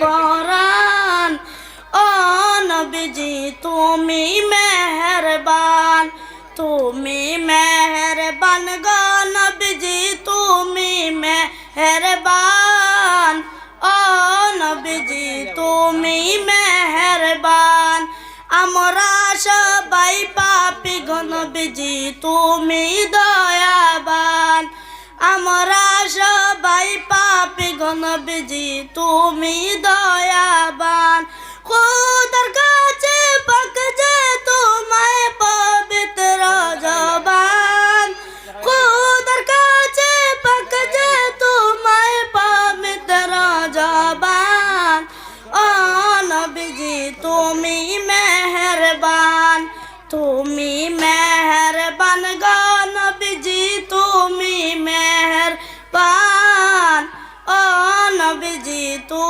পরাণ ও নবীজি, তুমি মেহরবান। তুমি মেহরবান গো নবীজি, তুমি মেহরবান। ও নবীজি, তুমি মেহরবান। আমরা সবাই পাপি গো নবীজি, তুমি দয়াবান। আমরা নবীজি তুমি দয়াবান মেহেরবান ও নবীজি তুমি